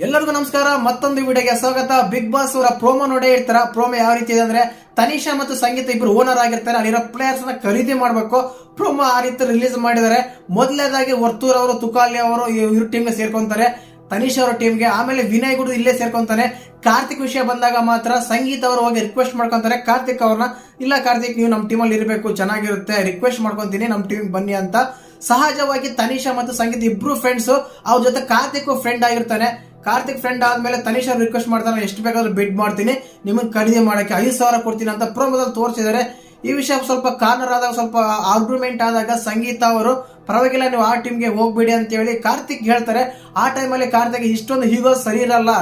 ಎಲ್ಲರಿಗೂ ನಮಸ್ಕಾರ. ಮತ್ತೊಂದು ವಿಡಿಯೋಗೆ ಸ್ವಾಗತ. ಬಿಗ್ ಬಾಸ್ ಅವರ ಪ್ರೋಮೋ ನೋಡೇ ಇರ್ತಾರ? ಪ್ರೋಮೋ ಯಾವ ರೀತಿ ಇದೆ ಅಂದ್ರೆ, ತನಿಷಾ ಮತ್ತು ಸಂಗೀತ ಇಬ್ರು ಓನರ್ ಆಗಿರ್ತಾರೆ. ಅಲ್ಲಿರೋ ಪ್ಲೇಯರ್ಸ್ನ ಖರೀದಿ ಮಾಡಬೇಕು. ಪ್ರೋಮೋ ಆ ರೀತಿ ರಿಲೀಸ್ ಮಾಡಿದ್ದಾರೆ. ಮೊದಲನೇದಾಗಿ ವರ್ತೂರ್ ಅವರು, ತುಕಾಲಿ ಅವರು ಇವ್ರ ಟೀಮ್ಗೆ ಸೇರ್ಕೊಂತಾರೆ. ತನಿಷಾ ಅವರ ಟೀಮ್ಗೆ ಆಮೇಲೆ ವಿನಯ್ ಗುರು ಇಲ್ಲೇ ಸೇರ್ಕೊಂತಾನೆ. ಕಾರ್ತಿಕ್ ವಿಷಯ ಬಂದಾಗ ಮಾತ್ರ ಸಂಗೀತ ಅವರು ಹೋಗಿ ರಿಕ್ವೆಸ್ಟ್ ಮಾಡ್ಕೊಂತಾರೆ. ಕಾರ್ತಿಕ್ ಅವ್ರನ್ನ, ಇಲ್ಲ ಕಾರ್ತಿಕ್, ನೀವು ನಮ್ಮ ಟೀಮಲ್ಲಿ ಇರಬೇಕು, ಚೆನ್ನಾಗಿರುತ್ತೆ ರಿಕ್ವೆಸ್ಟ್ ಮಾಡ್ಕೊಂತೀನಿ ನಮ್ಮ ಟೀಮ್ ಬನ್ನಿ ಅಂತ. ಸಹಜವಾಗಿ ತನಿಷಾ ಮತ್ತು ಸಂಗೀತ ಇಬ್ರು ಫ್ರೆಂಡ್ಸ್ ಅವ್ರ ಜೊತೆ ಕಾರ್ತಿಕ್ ಫ್ರೆಂಡ್ ಆಗಿರ್ತಾನೆ. ಕಾರ್ತಿಕ್ ಫ್ರೆಂಡ್ ಆದ್ಮೇಲೆ ತನಿಷ್ ಅವ್ರು ರಿಕ್ವೆಸ್ಟ್ ಮಾಡ್ತಾರೆ ಎಷ್ಟು ಬೇಕಾದ್ರೂ ಬಿಡ್ ಮಾಡ್ತೀನಿ, ನಿಮಗೆ ಖರೀದಿ ಮಾಡಕ್ಕೆ ಐದು ಸಾವಿರ ಕೊಡ್ತೀನಿ ಅಂತ ಪ್ರೋಮೋದಲ್ಲಿ ತೋರಿಸಿದ್ದಾರೆ. ಈ ವಿಷಯ ಸ್ವಲ್ಪ ಕಾರ್ನರ್ ಆದಾಗ, ಸ್ವಲ್ಪ ಆರ್ಗ್ಯುಮೆಂಟ್ ಆದಾಗ ಸಂಗೀತ ಅವರು, ಪರವಾಗಿಲ್ಲ, ನೀವು ಆ ಟೀಮ್ಗೆ ಹೋಗ್ಬೇಡಿ ಅಂತ ಹೇಳಿ ಕಾರ್ತಿಕ್ ಹೇಳ್ತಾರೆ. ಆ ಟೈಮಲ್ಲಿ ಕಾರ್ತಿಕ್, ಇಷ್ಟೊಂದು ಹೀಗೋ ಸರಿ ಇರಲ್ಲ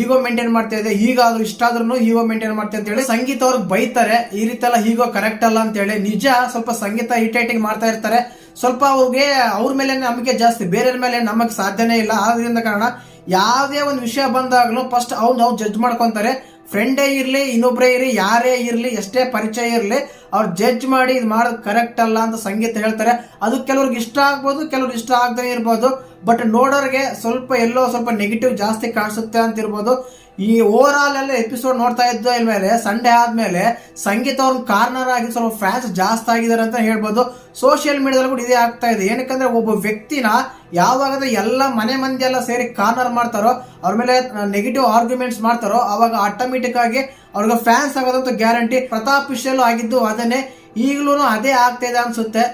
ಈಗೋ ಮೇಂಟೈನ್ ಮಾಡ್ತಾ ಇದೆ ಈಗ ಅದು ಇಷ್ಟಾದ್ರೂ ಹೀಗೋ ಮೇಂಟೈನ್ ಮಾಡ್ತಾ ಅಂತ ಹೇಳಿ ಸಂಗೀತ ಅವ್ರಿಗೆ ಬೈತಾರೆ. ಈ ರೀತಿ ಎಲ್ಲ ಹೀಗೋ ಕರೆಕ್ಟ್ ಅಲ್ಲ ಅಂತ ಹೇಳಿ ನಿಜ ಸ್ವಲ್ಪ ಸಂಗೀತ ಇಟೈಟಿಂಗ್ ಮಾಡ್ತಾ ಇರ್ತಾರೆ. ಸ್ವಲ್ಪ ಅವ್ರಿಗೆ, ಅವ್ರ ಮೇಲೆ ನಮಗೆ ಜಾಸ್ತಿ, ಬೇರೆಯವ್ರ ಮೇಲೆ ನಮಗೆ ಸಾಧ್ಯನೇ ಇಲ್ಲ. ಆದ್ರಿಂದ ಕಾರಣ ಯಾವುದೇ ಒಂದು ವಿಷಯ ಬಂದಾಗಲೂ ಫಸ್ಟ್ ಅವ್ರು ಅವ್ನು ಜಡ್ಜ್ ಮಾಡ್ಕೊಂತಾರೆ. ಫ್ರೆಂಡೇ ಇರ್ಲಿ ಇನ್ನೊಬ್ಬರೇ ಇರಲಿ, ಯಾರೇ ಇರ್ಲಿ, ಎಷ್ಟೇ ಪರಿಚಯ ಇರ್ಲಿ, ಅವ್ರು ಜಡ್ಜ್ ಮಾಡಿ ಇದು ಮಾಡೋದು ಕರೆಕ್ಟ್ ಅಲ್ಲ ಅಂತ ಸಂಗೀತ ಹೇಳ್ತಾರೆ. ಅದು ಕೆಲವ್ರಿಗೆ ಇಷ್ಟ ಆಗ್ಬೋದು, ಕೆಲವ್ರಿಗೆ ಇಷ್ಟ ಆಗದೇ ಇರ್ಬೋದು. ಬಟ್ ನೋಡೋರಿಗೆ ಸ್ವಲ್ಪ ಎಲ್ಲೋ ಸ್ವಲ್ಪ ನೆಗೆಟಿವ್ ಜಾಸ್ತಿ ಕಾಣಿಸುತ್ತೆ ಅಂತ ಇರ್ಬೋದು ಈ ಓವರ್ ಆಲ್ ಎಲ್ಲ ಎಪಿಸೋಡ್ ನೋಡ್ತಾ ಇದ್ದ ಮೇಲೆ ಸಂಡೇ ಆದ್ಮೇಲೆ ಸಂಗೀತ ಅವ್ರ ಕಾರ್ನರ್ ಆಗಿ ಸ್ವಲ್ಪ ಫ್ಯಾನ್ಸ್ ಜಾಸ್ತಿ ಆಗಿದ್ದಾರೆ ಅಂತ ಹೇಳ್ಬೋದು. ಸೋಷಿಯಲ್ ಮೀಡಿಯಾದಲ್ಲಿ ಕೂಡ ಇದೇ ಆಗ್ತಾ ಇದೆ. ಏನಕ್ಕಂದ್ರೆ ಒಬ್ಬ ವ್ಯಕ್ತಿನ ಯಾವಾಗ ಎಲ್ಲ ಮನೆ ಮಂದಿ ಎಲ್ಲ ಸೇರಿ ಕಾರ್ನರ್ ಮಾಡ್ತಾರೋ, ಅವ್ರ ಮೇಲೆ ನೆಗೆಟಿವ್ ಆರ್ಗ್ಯುಮೆಂಟ್ಸ್ ಮಾಡ್ತಾರೋ, ಅವಾಗ ಆಟೋಮೆಟಿಕ್ ಆಗಿ ಅವ್ರಿಗೆ ಫ್ಯಾನ್ಸ್ ಆಗೋದಂತ ಗ್ಯಾರಂಟಿ ಪ್ರತಾಪ್ ವಿಷಯಲ್ಲೂ ಆಗಿದ್ದು ಅದನ್ನೇ ಈಗಲೂ ಅದೇ ಆಗ್ತಾ ಇದೆ ಅನ್ಸುತ್ತೆ.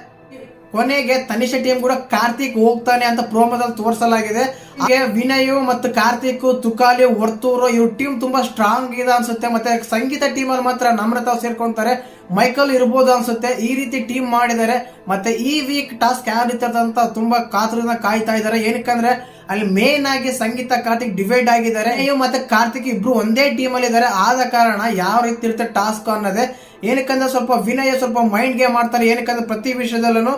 ಕೊನೆಗೆ ತನಿಷ ಟೀಮ್ ಕೂಡ ಕಾರ್ತಿಕ್ ಹೋಗ್ತಾನೆ ಅಂತ ಪ್ರೋಮೋದಲ್ಲಿ ತೋರಿಸಲಾಗಿದೆ. ಹಾಗೆ ವಿನಯ್ ಮತ್ತು ಕಾರ್ತಿಕ್, ತುಕಾಲಿ, ವರ್ತೂರು, ಇವ್ರ ಟೀಮ್ ತುಂಬಾ ಸ್ಟ್ರಾಂಗ್ ಇದೆ ಅನ್ಸುತ್ತೆ. ಮತ್ತೆ ಸಂಗೀತ ಟೀಮ್ ಅಲ್ಲಿ ಮಾತ್ರ ನಮ್ರತಾ ಸೇರ್ಕೊಂತಾರೆ. ಮೈಕಲ್ ಇರ್ಬೋದು ಅನ್ಸುತ್ತೆ. ಈ ರೀತಿ ಟೀಮ್ ಮಾಡಿದ್ದಾರೆ. ಮತ್ತೆ ಈ ವೀಕ್ ಟಾಸ್ಕ್ ಯಾವ ಅಂತ ತುಂಬಾ ಕಾತುರದಿಂದ ಕಾಯ್ತಾ ಇದ್ದಾರೆ. ಏನಕ್ಕಂದ್ರೆ, ಅಲ್ಲಿ ಮೇನ್ ಆಗಿ ಸಂಗೀತ, ಕಾರ್ತಿಕ್ ಡಿವೈಡ್ ಆಗಿದ್ದಾರೆ. ಮತ್ತೆ ಕಾರ್ತಿಕ್ ಇಬ್ರು ಒಂದೇ ಟೀಮ್ ಅಲ್ಲಿ ಇದ್ದಾರೆ. ಆದ ಕಾರಣ ಯಾವ ರೀತಿ ಇರುತ್ತೆ ಟಾಸ್ಕ್ ಅನ್ನೋದೇ. ಏನಕ್ಕಂದ್ರೆ ಸ್ವಲ್ಪ ವಿನಯ ಸ್ವಲ್ಪ ಮೈಂಡ್ ಗೇಮ್ ಮಾಡ್ತಾರೆ ಏನಕ್ಕಂದ್ರೆ ಪ್ರತಿ ವಿಷಯದಲ್ಲೂ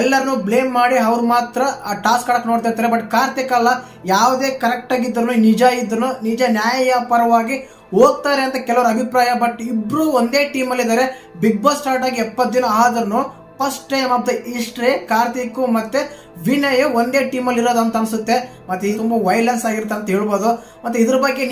ಎಲ್ಲರನ್ನು ಬ್ಲೇಮ್ ಮಾಡಿ ಅವ್ರು ಮಾತ್ರ ಆ ಟಾಸ್ಕ್ ಕಡಕ್ ನೋಡ್ತಾ ಇರ್ತಾರೆ. ಬಟ್ ಕಾರ್ತಿಕ್ ಅಲ್ಲ, ಯಾವುದೇ ಕರೆಕ್ಟ್ ಆಗಿದ್ರು ನಿಜ ಇದ್ರು ನಿಜ ನ್ಯಾಯ ಪರವಾಗಿ ಹೋಗ್ತಾರೆ ಅಂತ ಕೆಲವರ ಅಭಿಪ್ರಾಯ. ಬಟ್ ಇಬ್ರು ಒಂದೇ ಟೀಮ್ ಅಲ್ಲಿ ಇದ್ದಾರೆ ಬಿಗ್ ಬಾಸ್ ಸ್ಟಾರ್ಟ್ ಆಗಿ ಎಪ್ಪತ್ತು ದಿನ ಆದ್ರೂ first time of the history Karthik ಮತ್ತೆ ವಿನಯ್ ಒಂದೇ ಟೀಮ್ ಅಲ್ಲಿ ಇರೋದು ಅಂತ ಅನ್ಸುತ್ತೆ. ಮತ್ತೆ ಇದು ತುಂಬಾ ವೈಲೆನ್ಸ್ ಆಗಿರುತ್ತೆ ಅಂತ ಹೇಳ್ಬೋದು. ಮತ್ತೆ ಇದ್ರ ಬಗ್ಗೆ